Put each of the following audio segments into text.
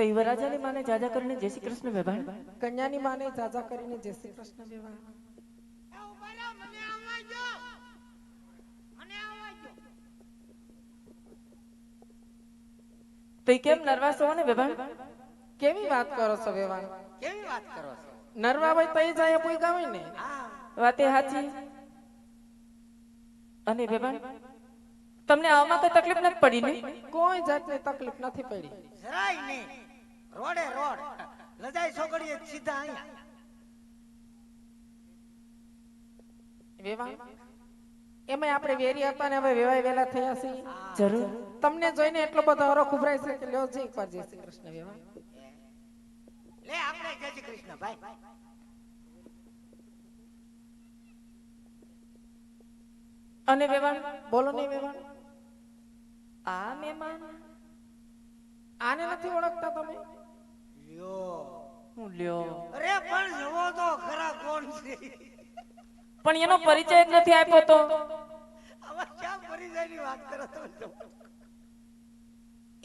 તો યુવરાજાની માને જાજા કરીને જય શ્રી કૃષ્ણ વેભાણ કન્યાની માને જાજા કરીને જય શ્રી કૃષ્ણ એ. તો કેમ નર્વાસ હો ને વેભાણ કેવી વાત કરો છો વેવાણ કેવી વાત કરો છો? નરવા હોય તો જાય કોઈ ગાવે ને. વાતે હાચી. અને વેભાણ તમને આવવામાં તો તકલીફ નથી પડી ને? કોઈ જાતની તકલીફ નથી પડી. જરાય નહીં. રોડે રોડ. લજાઈ છોકરીએ સીધા અહીંયા. વેવા એમાં આપણે વેરી હતા ને હવે વેવાય વેલા થયા છે જરૂર. તમને જોઈને એટલો બધો હરો ઉભરાય છે કે લ્યો જી એકવાર જય શ્રી કૃષ્ણ વેવા લે આપણે જય શ્રી કૃષ્ણ ભાઈ. અને વેભાણ બોલો નહીં વેવાણ આ મહેમાન? આને નથી ઓળખતા તમે? હું લ્યો. અરે પણ જુઓ તો ખરા કોણ છે? પણ એનો પરિચય જ નથી આપ્યો તો. આવા ક્યાં પરિચયની વાત કરો તમે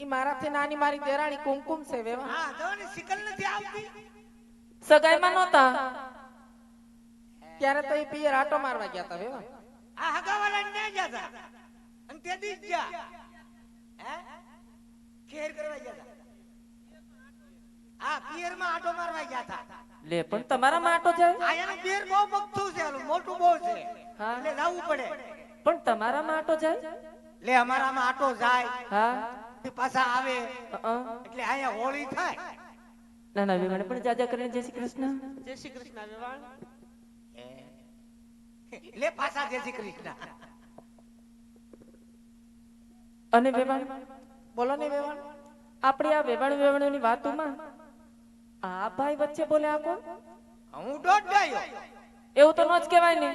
ઈ મારાથી નાની મારી દેરાણી કુમકુમ છે હા નથી આવતી? સગાઈમાં નહોતા. ત્યારે તો એ પિયર આટો મારવા ગયા હતા વેવા. આ હગાવાલા ને ગયા હતા અને તે દી ગયા. હે? ખેર કરવા ગયા હતા આ પિયરમાં આટો મારવા ગયા હતા. લે પણ તમારા માટો જાય આ એનું પિયર બહુ બગતું છે મોટું બહુ છે. એટલે લાવવું પડે. પણ તમારા માટો જાય લે અમારામાં આટો જાય. હા. પાછા આવે. એટલે અહીંયા હોળી થાય. ના ના વિમાન પણ જાજા કરીને જય શ્રી કૃષ્ણ. જય શ્રી કૃષ્ણ વિમાન. લે પાછા જય શ્રી કૃષ્ણ. અને વેવાણ? બોલો ને વેવાણ. આપણે આ વેવાણ વેવાણોની વાતોમાં આ ભાઈ વચ્ચે બોલે આ કોણ? હું દોઢ ગયો. એવું તો ન જ કહેવાય ને.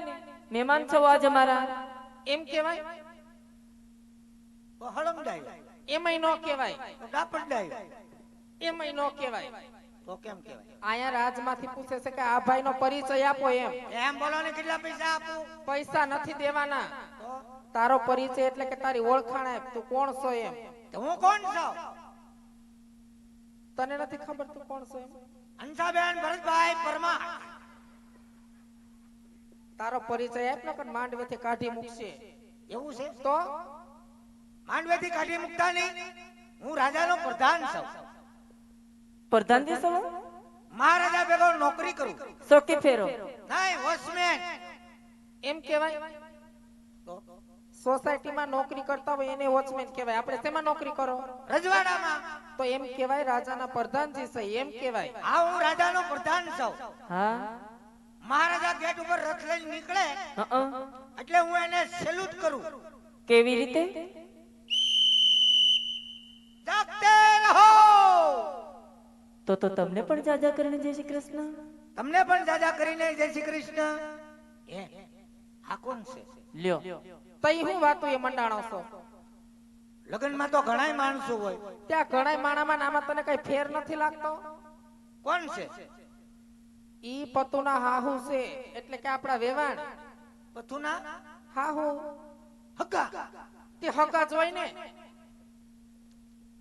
મહેમાન છો આજ અમારા એમ કહેવાય? તો હળમડાયો એમય નો કહેવાય. તો દાપડાયો એમય નો કહેવાય. તો કેમ કહેવાય? આયા રાજમાંથી પૂછે છે કે આ ભાઈ નો પરિચય આપો એમ. એમ બોલો ને કેટલા પૈસા આપું? પૈસા નથી દેવાના. તારો પરિચય એટલે કે તારી ઓળખાણ આપ તું કોણ છો એમ? હું કોણ છું? તને નથી ખબર તું કોણ છો એમ? હંસાબેન ભરતભાઈ પરમાર. તારો પરિચય આપ ને માંડવેથી કાઢી મૂકશે. એવું છે? તો? માંડવેથી કાઢી મૂકતા નહીં. હું રાજાનો પ્રધાન છું. પ્રધાન દેશો મહારાજા ભેગો નોકરી કરું. સોકી ફેરો. નહીં વોચમેન. એમ કહેવાય સોસાયટીમાં નોકરી કરતા હોય એને વોચમેન કહેવાય. આપણે શેમાં નોકરી કરો? રજવાડામાં. તો એમ કહેવાય રાજાના પ્રધાનજી છે એમ કહેવાય. હા હું રાજાનો પ્રધાન છું. હા? મહારાજા ગેટ ઉપર રથ લઈને નીકળે. એટલે હું એને સેલ્યુટ કરું. કેવી રીતે? જાગતે રહો! તો તો તમને પણ જાજા કરીને જય શ્રી કૃષ્ણ? તમને પણ જાજા કરીને જય શ્રી કૃષ્ણ. એ આ કોણ છે? લ્યો. તઈ હું વાતું એ મંડાણો છો? લગ્નમાં તો ઘણાય માણસો હોય. ત્યાં ઘણાય માણામાં ને આમાં તને કઈ ફેર નથી લાગતો? કોણ છે? ઈ પતુના હાહુ છે એટલે કે આપડા વેવાણ. પતુના હાહુ. હગા. તે હગા જોઈ હોય ને.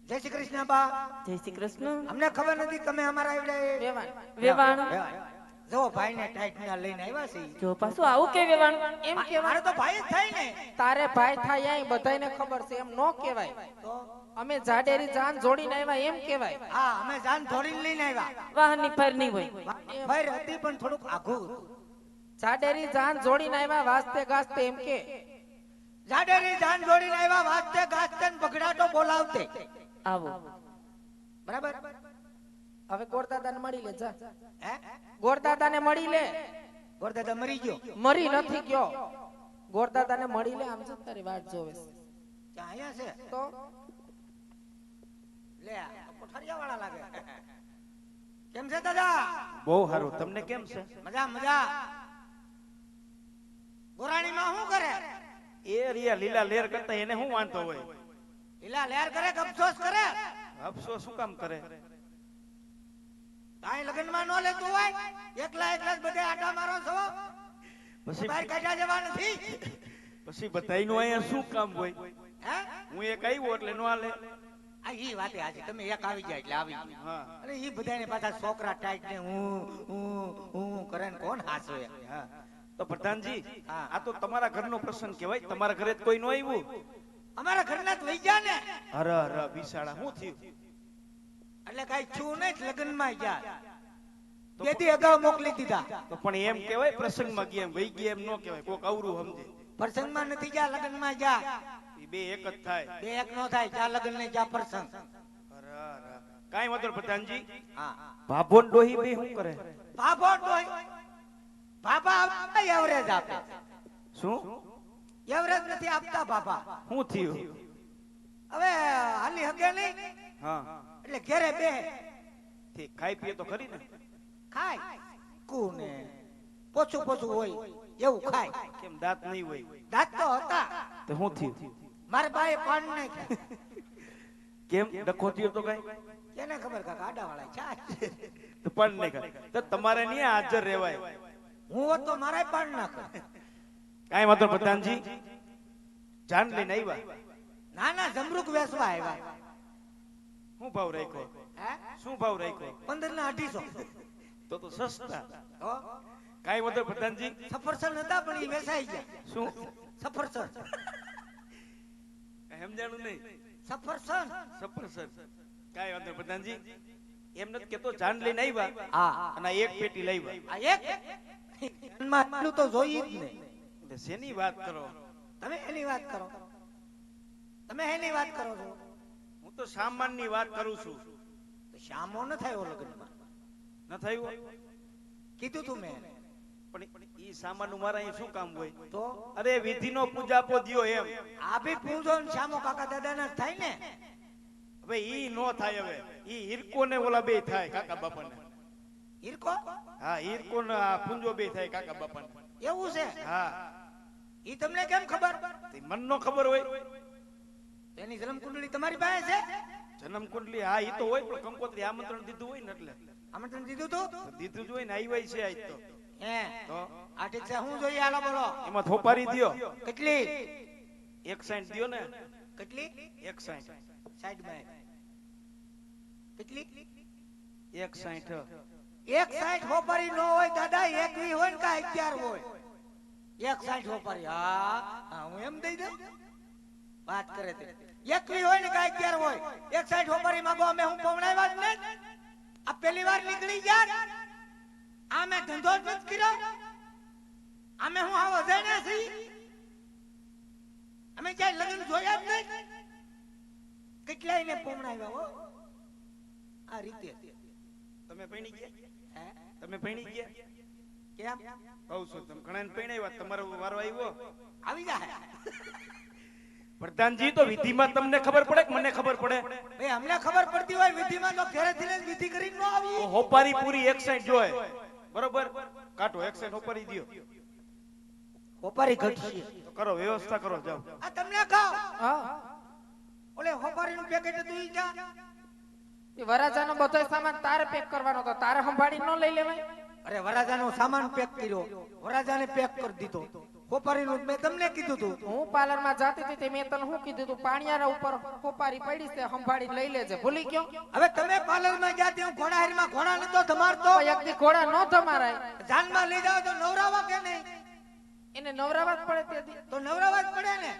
જય શ્રી કૃષ્ણ બા જય શ્રી કૃષ્ણ. અમને ખબર નથી તમે અમારા વેવાણ. વેવાણ. જો ભાઈ ને ટાઈટ ના લઈને આવ્યા છે જો પાછું આવું કે વેવાણ એમ મા- મારે તો ભાઈ જ થાય ને. તારે ભાઈ થાય અહીં બધાયને ખબર છે એમ નો કહેવાય. તો? અમે જાડેરી જાન જોડીને આવ્યા એમ કહેવાય. હા અમે જાન થોડીને લઈને આવ્યા. વાહનની ફેર હોય. ભાઈ હતી પણ થોડુંક આઘું જાડેરી જાન જોડીને આવ્યા વાસ્તે ગાસ્તે એમ કે. જાડેરી જાન જોડીને આવ્યા વાસ્તે ગાસ્તે ને બગડાટો બોલાવતે. આવો. બરાબર? હવે ગોરદાદાને મળી લે જા. હે? ગોરદાદાને મળી લે. ગોરદાદા મરી ગયો? મરી નથી ગયો. ગોરદાદાને મળી લે આમ જો તારી વાત જોવે ક્યાં છે? તો? લે આ કોઠારિયા વાળા લાગે. કેમ છે દાદા? બહુ સારું તમને કેમ છે? મજા મજા. ગોરાણીમાં શું કરે? એ રિયા લીલા લેર કરતા એને શું વાંધો હોય? લીલા લેર કરે કે અફસોસ કરે? અફસોસ શું કામ કરે? કાંઈ લગ્નમાં ન લેતો હોય એકલા એકલા જ બધે આટા મારો છો. પછી બહાર કાઢ્યા જવા નથી. પછી બધાયનું અહીંયા શું કામ હોય? હે? હું એક આવ્યો એટલે નો આલે આ ઈ વાતે આજે તમે એક આવી ગયા એટલે આવી ગયા હા. અને ઈ બધાને પાછા છોકરા ટાઈટ ને હું હું હું કરે ને કોણ હાસો હા. તો પ્રધાનજી હા. આ તો તમારા ઘરનો પ્રસંગ કહેવાય. તમારા ઘરે કોઈ ન આવ્યું? અમારા ઘરના જ વહી ગયા ને અરે અરે બિસાડા શું થયું? એટલે કઈ છું નહીં લગ્નમાં ગયા તેથી અગાઉ મોકલી દીધા. તો પણ એમ કહેવાય પ્રસંગમાં ગયા એમ વહી ગયા એમ ન કહેવાય. કોક અવરું સમજે. પ્રસંગમાં નથી ગયા લગ્નમાં ઈ બે એક જ થાય. બે એક નો થાય જા લગ્ન ને જા પ્રસંગ. અરે વાંધો પ્રધાનજી. હા. ભાભો ડોહી બે શું કરે? ભાભોન ડોહી. બાબા આપતા એવરેજ આપે. શું? એવરેજ નથી આપતા બાબા શું થયું? હવે હાલી હગે નહીં? હા. એટલે ઘેરે બે. ઠીક ખાઈ પીએ તો ખરી ને? ખાય. કુને? પોછું પોછું હોય એવું ખાય. કેમ દાંત નહીં હોય? દાંત તો હતા. તો શું થયું? મારા બાએ પાન નાખ્યા કેમ? ડખો થયો તો કઈ? કેને ખબર કાકા આડા વાળા છે. તો પણ નહીં કરે તો તમારે નહીં હાજર રહેવાય. હું હોત તો મારા પાન નાખે કઈ વાંધો પ્રધાનજી. જાન લઈને આવ્યા. ના ના જમરૂક વેસવા આવ્યા. શું ભાવ રાખ્યો? શું ભાવ રાખ્યો? પંદર ના અઢીસો. તો તો સસ્તા. તો વધે પ્રધાનજી. સફરસર નતા પણ એ વેસાઈ ગયા. શું? સફરસર કાંઈ સમજાણું નહીં. સફરસર સફરસર કાંઈ વાંધો પ્રધાનજી. એમ નથી કેતો જાન લઈને આવ્યા હા અને એક પેટી લઈ આ એક? માં આટલું તો જોઈ જ નહીં. એટલે શેની વાત કરો? તમે એની વાત કરો? તમે એની વાત કરો છો? તો સામાનની વાત કરું છું. શામો ન થયો લગ્નમાં? ન થયું? કીધું તું મેં. પણ ઈ સામાન મારા અહીં શું કામ હોય? તો? અરે વિધિનો પૂજાપો દ્યો એમ. આ બી પૂજો ને શામો કાકા દાદા ના થાય ને? હવે ઈ નો થાય હવે. ઈ હિરકો ને ઓલા બે થાય કાકા બાપાને. હિરકો? હા હિરકો ને આ પૂંજો બે થાય કાકા બાપાને. એવું છે? હા. ઈ તમને કેમ ખબર? મન નો ખબર હોય. એની જન્મ કુંડળી તમારી પાસે છે? જન્મ કુંડલી હા ઈ તો હોય પણ કંકોત્રી આમંત્રણ દીધું હોય ને એટલે. આમંત્રણ દીધું તું? દીધું જ હોય ને આવ્યા છે આજ તો. હે તો? આ ઠીક છે હું જોઈએ હાલો બોલો. એમાં થોપારી દ્યો. કેટલી? એક સાઈઠ દ્યો ને. કેટલી? એક સાઈઠ. સાઈડમાં કેટલી? એક સાઈઠ. એક સાઈડ હોપારી નો હોય દાદા એકવી હોય ને કા અગિયાર હોય. એક સાઈઠ હોપારી હા હા હું એમ દઈ દઉં? વાત કરે તે. એકવી હોય ને કા અગિયાર હોય? એક સાઈડ હોપરી માંગો અમે હું પવણાવ્યા જ નહીં. આ પહેલી વાર નીકળી ગયા. આ મેં ધંધો જ નથી કર્યો. અમે હું આવો જઈને છીએ અમે ક્યાંય લગ્ન જોયા જ નહીં. કેટલાય ને પવણાવ્યા હો. આ રીતે. તમે પૈણી ગયા? તમે પૈણી ગયા? કેમ? કહું છું તમે ઘણા ને પૈણાવ્યા. તમારો વારો આવ્યો? આવી જાય પ્રધાનજી તો વિધિમાં તમને ખબર પડે કે મને ખબર પડે? ભાઈ અમને ખબર પડતી હોય વિધિમાં તો ઘરેથી લઈને વિધિ કરીને ન આવી. હોપારી પૂરી એક સાઈડ જોય બરોબર? કાટો એક સાઈડ હોપારી દિયો. હોપારી ઘટશે. તો કરો વ્યવસ્થા કરો જાઓ. આ તમને કહો હા. ઓલે હોપારીનું પેકેટ તું ઈ જા. એ વરાજાનો બધો સામાન તારે પેક કરવાનો તો તારે સંભાળી ન લઈ લેવાય. અરે વરાજાનો સામાન પેક કર્યો. વરાજાને પેક કરી દીધો. હોપારીનું મેં તમને કીધું તું. હું પાર્લરમાં જાતી હતી મેં તને શું કીધું તું? પાણીયારા ઉપર ખોપારી પડી છે સંભાળી લઈ લેજે. ભૂલી ગયો? હવે તમે પાર્લરમાં ગયા ત્યાં ઘોડાહેરમાં ઘોડા નતો ધમારતો? તો એક દી ઘોડા ન ધમારાય. જાનમાં લઈ જાવ તો નવરાવા કે નહીં? એને નવરાવા જ પડે તે તો નવરાવા જ પડે ને?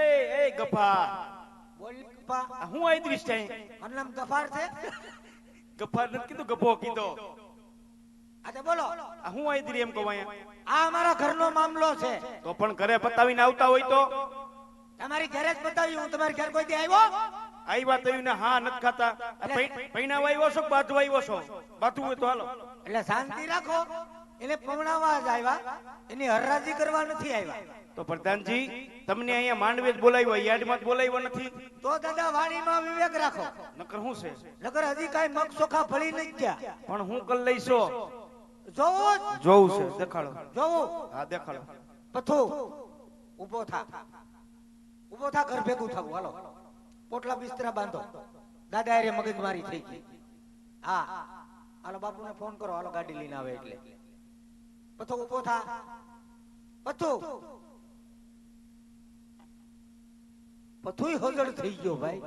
એ એ ગફા બોલ હું આઈ મારું ગફાર છે? ગફાર નથી કીધું ગભો કીધો. આજે બોલો. હું આઈ એમ કહું અહીંયા? આ અમારા ઘરનો મામલો છે. તો પણ ઘરે પતાવીને આવતા હોય તો? તમારી ઘરે જ બતાવ્યું હું તમારી ઘર કોઈ આવ્યો? આવ્યા તયું ને હા નથી ખાતા. આ પૈ- છો કે બાંધવા છો? બાંધવું હોય તો હાલો. એટલે શાંતિ રાખો. એને પમણાવા જ આવ્યા. એની હરરાજી કરવા નથી આવ્યા. તો પ્રધાનજી તમને અહીંયા માંડવે જ બોલાવ્યો યાર્ડમાં જ બોલાવ્યો નથી? તો દાદા વાણીમાં વિવેક રાખો. નકર શું છે? નકર હજી કાઈ મગ ચોખા ફળી નથી ગયા. પણ હું કલ લઈશો. જોવો છે દેખાડો. જોવું. હા દેખાડો. પથો. ઊભો થા. ઊભો થા ઘર ભેગું થવું. હાલો. પોટલા બિસ્તરા બાંધો. દાદા એ મગજ મારી થઈ ગઈ. હા. હાલો બાપુને ફોન કરો. હાલો ગાડી લઈને આવે એટલે. પથો ઊભો થા. પથો. પથુય હજળ થઈ ગયો ભાઈ.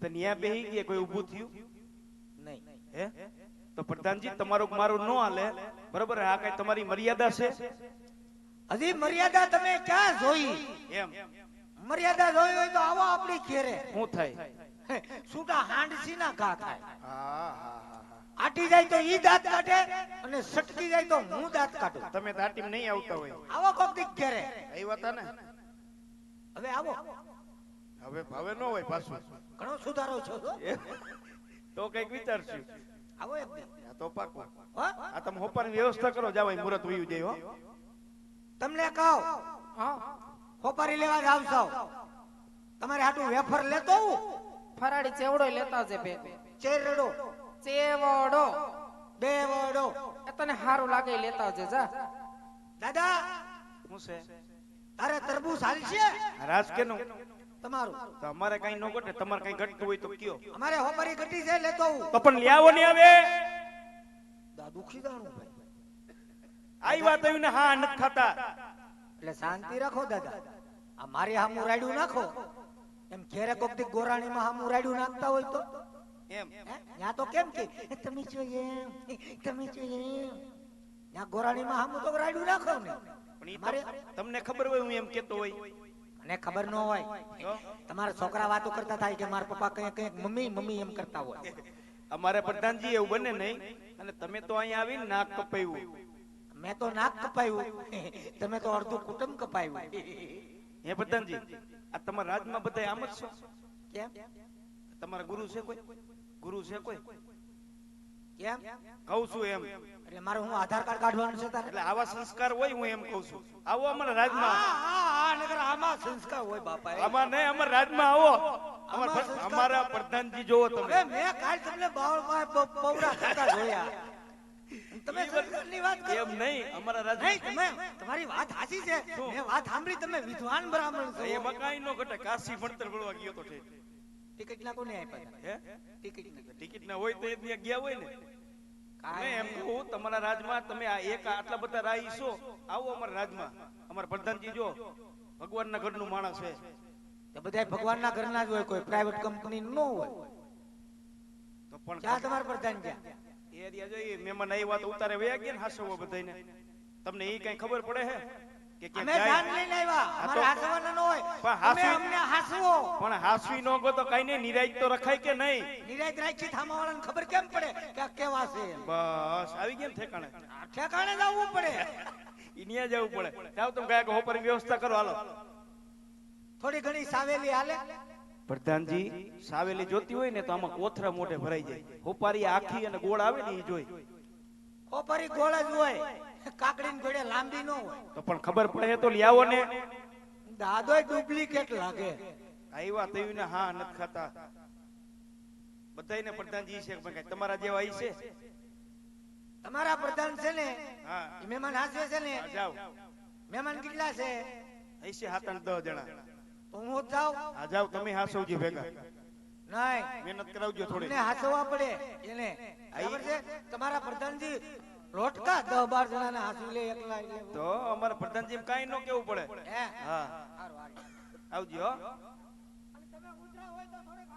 તો ન્યા બેહી ગયા કોઈ ઊભું થયું? નહીં. હે? તો પ્રધાનજી તમારું મારું ન હાલે. બરોબર? આ કઈ તમારી મર્યાદા છે? હજી મર્યાદા તમે ક્યાં જોઈ? એમ. મર્યાદા જોઈ હોય તો આવો આપણી ઘેરે. શું થાય? છૂટા હાંડસી ના ઘા થાય હા હા હા હા. આટી જાય તો ઈ દાંત કાઢે અને સટકી જાય તો હું દાંત કાઢું. તમે દાંતી નહીં આવતા હોય. આવો કોક દી ઘેરે. એ વાત ને? હવે આવો. હવે હવે ન હોય પાછું. ઘણો સુધારો છો તો કંઈક વિચારશું. આવો એક દી. આ તો પાકો. હો? આ તમે હોપાની વ્યવસ્થા કરો જાવ મુરત વયું જાય હો. તમને કહો. હા? હોપારી લેવા જાવ છો તમારે હાટું વેફર લેતો હું? ફરાડી ચેવડો લેતા છે બે. ચેરડો. ચેવડો. બે વડો એ તને સારું લાગે લેતા છે જા. દાદા હું છે? તારે તરબૂચ હાલશે? રાજ કેનું તમારું. તો અમારે કઈ ન ઘટે તમારે કઈ ઘટતું હોય તો કયો. અમારે હોપરી ઘટી છે લેતો હું તો પણ લ્યાવો ને હવે. દાદુ દુખી ભાઈ. આઈ વાત આવી ને હા ન ખાતા એટલે શાંતિ રાખો દાદા. આ મારી હામું રાડ્યું નાખો. એમ ઘેરે કોક દી ગોરાણીમાં હામું રાડ્યું નાખતા હોય તો? એમ? ન્યા તો કેમ કે "એ તમે જોઈએ તમે જોઈએ ન્યા ગોરાણીમાં હામું તો રાડ્યું નાખો ને. પણ તમને ખબર હોય હું એમ કેતો હોય. મને ખબર ન હોય. તમારા છોકરા વાતો કરતા થાય કે મારા પપ્પા કઈ કઈ મમ્મી મમ્મી એમ કરતા હોય. અમારે પ્રધાનજી એવું બને નહીં. અને તમે તો અહીંયા આવીને નાક કપાયું. મેં તો નાક કપાયું. તમે તો અડધું કુટુંબ કપાયું. હે પ્રધાનજી આ તમારા રાજમાં બધા આમ જ છો? કેમ? તમારા ગુરુ છે કોઈ? ગુરુ છે કોઈ? કેમ કહું છું એમ. એટલે મારે હું આધાર કાર્ડ કાઢવાનું છે તારે? એટલે આવા સંસ્કાર હોય હું એમ કહું છું. આવો અમારા રાજમાં. હા, હા, આમાં સંસ્કાર હોય બાપા આમાં નહીં અમારા રાજમાં આવો. અમારા પ્રધાનજી જોવો તમે. મેં કાલ તમને બાવળ બવડા થતા જોયા. તમે સંસ્કારની વાત કરો. એમ નહીં અમારા નહીં તમે તમારી વાત સાચી છે. મેં વાત સાંભળી તમે વિદ્વાન બ્રાહ્મણ છો. એ મકાઈ નો ઘટે. કાશી ભણતર ભણવા ગયો તો ઠેઠ. ટિકિટ ના કોને આપ્યા હે? ટિકિટ ના. ટિકિટ ના હોય તો એ ત્યાં ગયા હોય ને. મેં એમ કહું તમારા રાજમાં તમે આ એક આટલા બધા રાહી છો આવો અમારા રાજમાં. અમારા પ્રધાનજી જો ભગવાનના ઘરનું માણસ છે. તે બધાય ભગવાનના ઘરના જ હોય કોઈ પ્રાઇવેટ કંપની ન હોય. તો પણ ક્યાં તમારા પ્રધાન ક્યાં એ એરિયા જોઈએ મહેમાન આવ્યા તો ઉતારે વયા ગયા ને હાસવો બધાયને. તમને એ કઈ ખબર પડે હે? કે ક્યાંક અમે જાન લઈને આવ્યા. અમારે હાસવાના ન હોય. પણ હાસવી- અમને હાસવો. પણ હાસવી નો ગો તો કઈ નહીં નિરાજ તો રખાય કે નહીં? નિરાજ રાખી થામાવાળાને ખબર કેમ પડે કે કેવા છે બસ આવી ગયા ઠેકાણે? ઠેકાણે જ આવવું પડે. ઈ જવું પડે. જાવ તમે કયા હોપરની વ્યવસ્થા કરો હાલો. થોડી ઘણી સાવેલી હાલે. પ્રધાનજી સાવેલી જોતી હોય ને તો આમાં કોથરા મોઢે ભરાઈ જાય. હોપારી આખી અને ગોળ આવે ને એ જોઈ. હોપારી ગોળ જ હોય. કાકડી ઘોડે લાંબી ન હોય. તો પણ ખબર પડે તો લ્યાવો ને. દાદો ડુપ્લિકેટ લાગે. આવ્યા તયું ને હા નથી ખાતા. બધાને પ્રધાનજી છે તમારા જેવા ઈ છે? તમારા પ્રધાન છે ને મહેમાન હાજર છે ને. જાઓ. મહેમાન કેટલા છે? હશે સાત આઠ દસ જણા. તો હું જાઉં. હા જાઓ તમે હાસવજો ભેગા. નહીં. મહેનત કરાવજો થોડી ને હાસવા પડે એને. છે? તમારા પ્રધાનજી રોટકા દસ બાર જણાને હાસવી લે એકલા તો અમારા પ્રધાનજી એમ કાંઈ ન કેવું પડે. હે. આવજો તમે હોય તો થોડીક